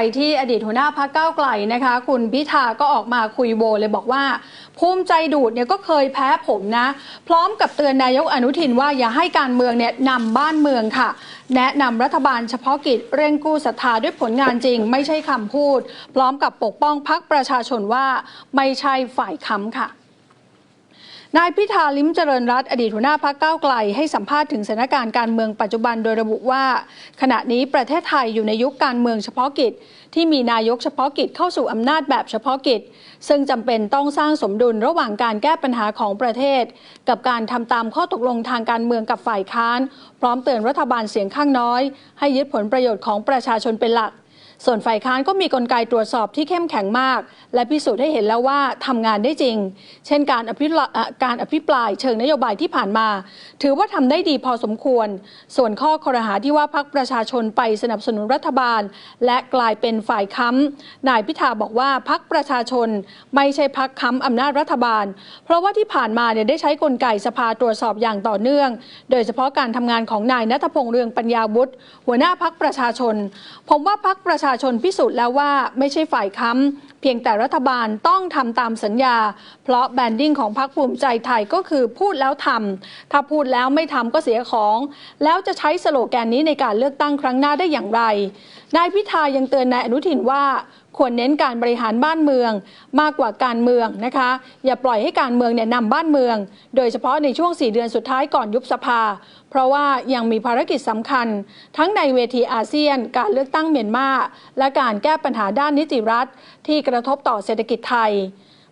ไปที่อดีตหัวหน้าพักเก้าไกลนะคะ คุณพิธาก็ออกมาคุยโวเลยบอกว่า ภูมิใจดูดเนี่ยก็เคยแพ้ผมนะ พร้อมกับเตือนนายกอนุทินว่าอย่าให้การเมืองเนี่ยนำบ้านเมืองค่ะ แนะนำรัฐบาลเฉพาะกิจเร่งกู้ศรัทธาด้วยผลงานจริง ไม่ใช่คำพูด พร้อมกับปกป้องพักประชาชนว่าไม่ใช่ฝ่ายค้ำค่ะ นายพิธาลิ้มเจริญรัตอดีตหัวหน้าพักเก้าไกล ให้สัมภาษณ์ถึงสถานการณ์การเมืองปัจจุบันโดยระบุว่า ขณะนี้ประเทศไทยอยู่ในยุคการเมืองเฉพาะกิจ ที่มีนายกเฉพาะกิจเข้าสู่อำนาจแบบเฉพาะกิจ ซึ่งจำเป็นต้องสร้างสมดุลระหว่างการแก้ปัญหาของประเทศ กับการทำตามข้อตกลงทางการเมืองกับฝ่ายค้าน พร้อมเตือนรัฐบาลเสียงข้างน้อย ให้ยึดผลประโยชน์ของประชาชนเป็นหลัก ส่วนฝ่ายค้านก็มีกลไกตรวจสอบที่เข้มแข็งมาก และพิสูจน์ให้เห็นแล้วว่าทำงานได้จริง เช่นการอภิปรายเอ่อการอภิปรายเชิงนโยบายที่ผ่านมา ถือว่าทำได้ดีพอสมควร ส่วนข้อคอรหาที่ว่าพักประชาชนไปสนับสนุนรัฐบาล และกลายเป็นฝ่ายค้ำนายพิธาบอกว่าพักประชาชนไม่ใช่พักค้ำอำนาจรัฐบาล เพราะว่าที่ผ่านมาเนี่ยได้ใช้กลไกสภาตรวจสอบอย่างต่อเนื่อง โดยเฉพาะการทำงานของนายนัทพงษ์เรืองปัญญาวุฒิหัวหน้าพักประชาชน ผมว่าพักประชาชาชนพิสูจน์แล้วว่าไม่ใช่ฝ่ายค้ำเพียงแต่รัฐบาลต้องทำตามสัญญา เพราะแบนดิ้งของพักภูมิใจไทยก็คือพูดแล้วทำถ้าพูดแล้วไม่ทำก็เสียของ แล้วจะใช้สโลแกนนี้ในการเลือกตั้งครั้งหน้าได้อย่างไรนายพิธายังเตือนนายอนุทินว่า ควรเน้นการบริหารบ้านเมือง มากกว่าการเมืองนะคะ อย่าปล่อยให้การเมืองเนี่ยนำบ้านเมือง โดยเฉพาะในช่วง 4 เดือนสุดท้ายก่อนยุบสภา เพราะว่ายังมีภารกิจสำคัญ ทั้งในเวทีอาเซียน การเลือกตั้งเมียนมาและการแก้ปัญหาด้านนิติรัฐ ที่กระทบต่อเศรษฐกิจไทย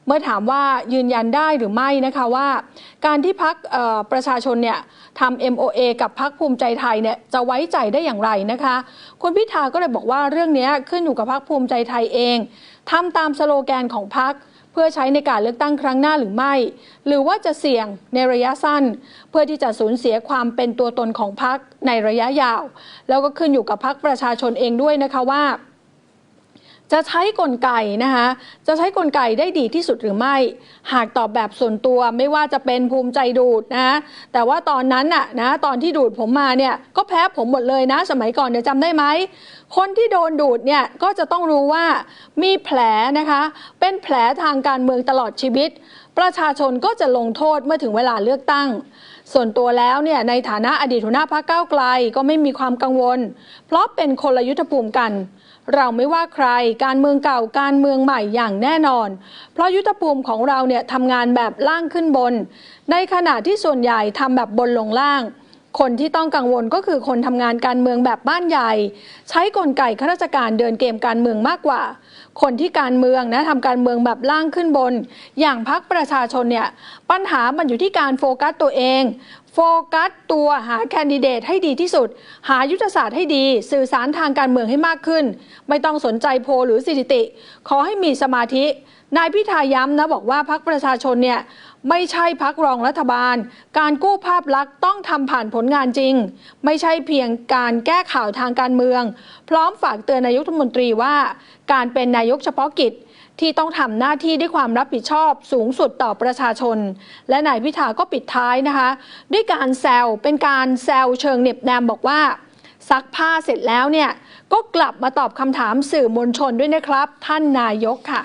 เมื่อถามว่ายืนยันได้หรือไม่นะคะว่า การที่พักประชาชนเนี่ยทำ MOA กับพักภูมิใจไทยเนี่ยจะไว้ใจได้อย่างไรนะคะ คุณพิธาก็เลยบอกว่าเรื่องนี้ขึ้นอยู่กับพักภูมิใจไทยเองทำตามสโลแกนของพักเพื่อใช้ในการเลือกตั้งครั้งหน้าหรือไม่ หรือว่าจะเสี่ยงในระยะสั้น เพื่อที่จะสูญเสียความเป็นตัวตนของพักในระยะยาว แล้วก็ขึ้นอยู่กับพักประชาชนเองด้วยนะคะว่า จะใช้กลไกนะคะจะใช้กลไกได้ดีที่สุดหรือไม่ หากตอบแบบส่วนตัวไม่ว่าจะเป็นภูมิใจดูดนะแต่ว่าตอนนั้นน่ะนะตอนที่ดูดผมมาเนี่ยก็แพ้ผมหมดเลยนะ สมัยก่อนเนี่ยจำได้ไหมคนที่โดนดูดเนี่ยก็จะต้องรู้ว่ามีแผลนะคะ เป็นแผลทางการเมืองตลอดชีวิต ประชาชนก็จะลงโทษเมื่อถึงเวลาเลือกตั้ง ส่วนตัวแล้วเนี่ยในฐานะอดีตหัวหน้าพรรคก้าวไกลก็ไม่มีความกังวล เพราะเป็นคนละยุทธภูมิกัน เราไม่ว่าใครการเมืองเก่าการเมืองใหม่อย่างแน่นอน เพราะยุทธภูมิของเราเนี่ยทำงานแบบล่างขึ้นบน ในขณะที่ส่วนใหญ่ทำแบบบนลงล่าง คนที่ต้องกังวลก็คือคนทำงานการเมืองแบบบ้านใหญ่ ใช้กลไกข้าราชการเดินเกมการเมืองมากกว่า คนที่การเมืองนะทำการเมืองแบบล่างขึ้นบน อย่างพักประชาชนเนี่ยปัญหามันอยู่ที่การโฟกัสตัวเอง โฟกัสตัวหาแคนดิเดตให้ดีที่สุด หายุทธศาสตร์ให้ดี สื่อสารทางการเมืองให้มากขึ้น ไม่ต้องสนใจโพลหรือสถิติ ขอให้มีสมาธิ นายพิธาย้ำนะบอกว่าพักประชาชนเนี่ยไม่ใช่พักรองรัฐบาล การกู้ภาพลักษณ์ต้องทำผ่านผลงานจริง ไม่ใช่เพียงการแก้ข่าวทางการเมือง พร้อมฝากเตือนนายกรัฐมนตรีว่า การเป็นนายกเฉพาะกิจที่ต้องทำหน้าที่ด้วยความรับผิดชอบสูงสุดต่อประชาชน และนายพิธาก็ปิดท้ายนะคะ ด้วยการแซวเป็นการแซวเชิงเหน็บแนมบอกว่า ซักผ้าเสร็จแล้วเนี่ยก็กลับมาตอบคำถามสื่อมวลชนด้วยนะครับ ท่านนายกค่ะ